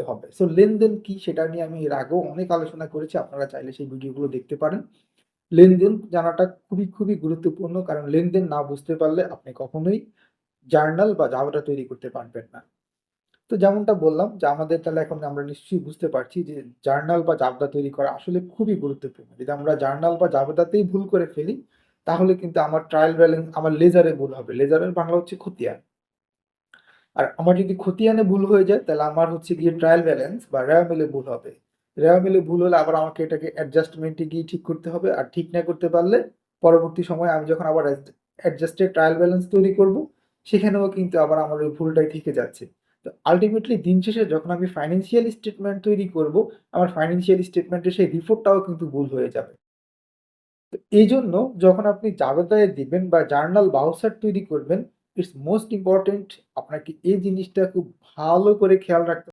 করতে হবে। সো লেনদেন কি সেটা নিয়ে আমি এর আগেও অনেক আলোচনা করেছি, আপনারা চাইলে সেই ভিডিওগুলো দেখতে পারেন। লেনদেন জানাটা খুবই খুবই গুরুত্বপূর্ণ, কারণ লেনদেন না বুঝতে পারলে আপনি কখনোই জার্নাল বা জাভাটা তৈরি করতে পারবেন না। তো যেমনটা বললাম যে আমাদের তাহলে এখন আমরা নিশ্চয়ই বুঝতে পারছি যে জার্নাল বা জাবদা তৈরি করা আসলে খুবই গুরুত্বপূর্ণ। যদি আমরা জার্নাল বা জাবদাতেই ভুল করে ফেলি, তাহলে কিন্তু আমার ট্রায়াল ব্যালেন্স আমার লেজারে ভুল হবে। লেজারের বাংলা হচ্ছে খতিয়ান। আর আমার যদি খতিয়ানে ভুল হয়ে যায়, তাহলে আমার হচ্ছে গিয়ে ট্রায়াল ব্যালেন্স বা রেওয়া মিলে ভুল হবে। রেওয়া মিলে ভুল হলে আবার আমাকে এটাকে অ্যাডজাস্টমেন্টে গিয়ে ঠিক করতে হবে। আর ঠিক না করতে পারলে পরবর্তী সময়ে আমি যখন আবার অ্যাডজাস্টেড ট্রায়াল ব্যালেন্স তৈরি করব, সেখানেও কিন্তু আবার আমার ওই ভুলটাই থেকে যাচ্ছে। তো আলটিমেটলি দিন শেষে যখন আমি ফাইন্যান্সিয়াল স্টেটমেন্ট তৈরি করব, আমার ফাইন্যান্সিয়াল স্টেটমেন্টের সেই রিপোর্টটাও কিন্তু ভুল হয়ে যাবে। তো এই জন্য যখন আপনি জাবেদায় দিবেন বা জার্নাল বাউসার তৈরি করবেন ইটস মোস্ট ইম্পর্টেন্ট আপনাকে এই জিনিসটা খুব ভালো করে খেয়াল রাখতে